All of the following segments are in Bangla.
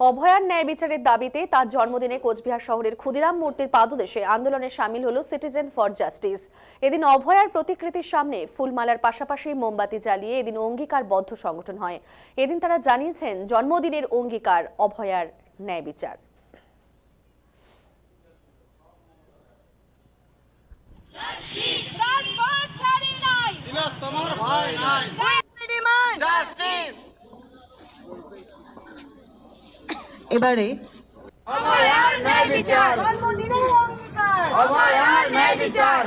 অভয়ার ন্যায় বিচারের দাবিতে তার জন্মদিনে কোচবিহার শহরের ক্ষুদিরাম মূর্তির পাদদেশে আন্দোলনে সামিল হল সিটিজেন ফর জাস্টিস। এদিন অভয়ার প্রতিকৃতির সামনে ফুলমালার পাশাপাশি মোমবাতি জ্বালিয়ে এদিন অঙ্গীকারবদ্ধ সংগঠন হয়। এদিন তারা জানিয়েছেন জন্মদিনের অঙ্গীকার অভয়ার ন্যায় বিচার তোমার ভয় নাই ডিমান্ড জাস্টিস এবারে অভয়ার ন্যায় বিচার। জন্মদিনের অঙ্গীকার অভয়ার ন্যায় বিচার।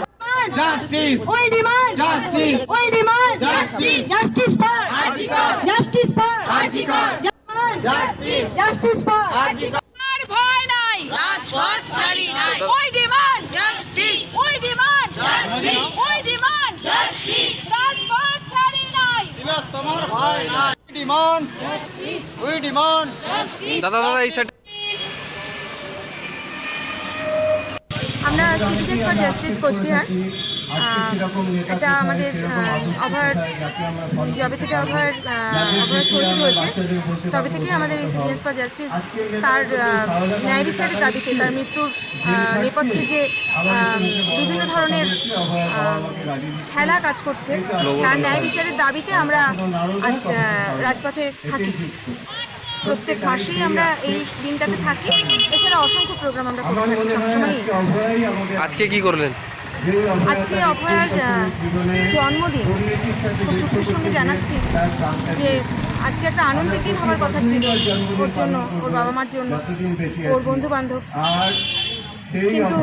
জাস্টিস। ওই ডিমান্ড জাস্টিস। ওই demand Justice! Justice for RG Kar! Justice for RG Kar! Justice! Justice. For ভয় নাই। রাজপথ ছাড়ি নাই। ওই ডিমান্ড জাস্টিস। ওই ডিমান্ড Justice! ওই ডিমান্ড জাস্টিস। রাজপথ ছাড়ি নাই তোমার ভয় নাই। We We demand justice. দাদা দাদা এই সাইড আমরা সিটিজেন্স ফর জাস্টিস কোচবিহার এটা আমাদের আহ, অভয়ার যবে থেকে অভয়ার আহ, অভয়ার শুরু হয়েছে তবে থেকে আমাদের এই সিটিজেন্স ফর জাস্টিস তার ন্যায় বিচারের দাবিতে তার মৃত্যুর নেপথ্যে যে বিভিন্ন ধরনের খেলা কাজ করছে তার ন্যায় বিচারের দাবিতে আমরা রাজপথে থাকি। প্রত্যেক মাসেই আমরা এই দিনটাতে থাকি। এছাড়া অসংখ্য প্রোগ্রাম আমরা করে থাকি সবসময়ই। আজকে কি করলেন? আজকে অভয়ার জন্মদিন। খুব দুঃখের সঙ্গে জানাচ্ছি যে আজকে একটা আনন্দের দিন হওয়ার কথা ছিল ওর জন্য, ওর বাবা মার জন্য, ওর বন্ধু বান্ধব কিন্তু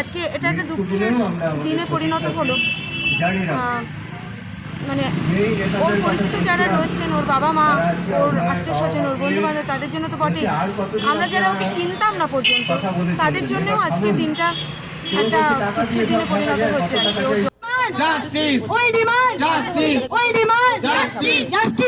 আজকে এটা একটা দুঃখের দিনে পরিণত হলো। মানে ওর পরিচিত যারা রয়েছেন, ওর বাবা মা ওর আত্মীয় স্বজন ওর বন্ধু বান্ধব তাদের জন্য তো বটেই। আমরা যারা ওকে চিনতাম না পর্যন্ত, তাদের জন্যও আজকের দিনটা একটা দিনে পরিণত হচ্ছে। জাস্টিস ওই ডিমান্ড Justice! ওই ডিমান্ড Justice!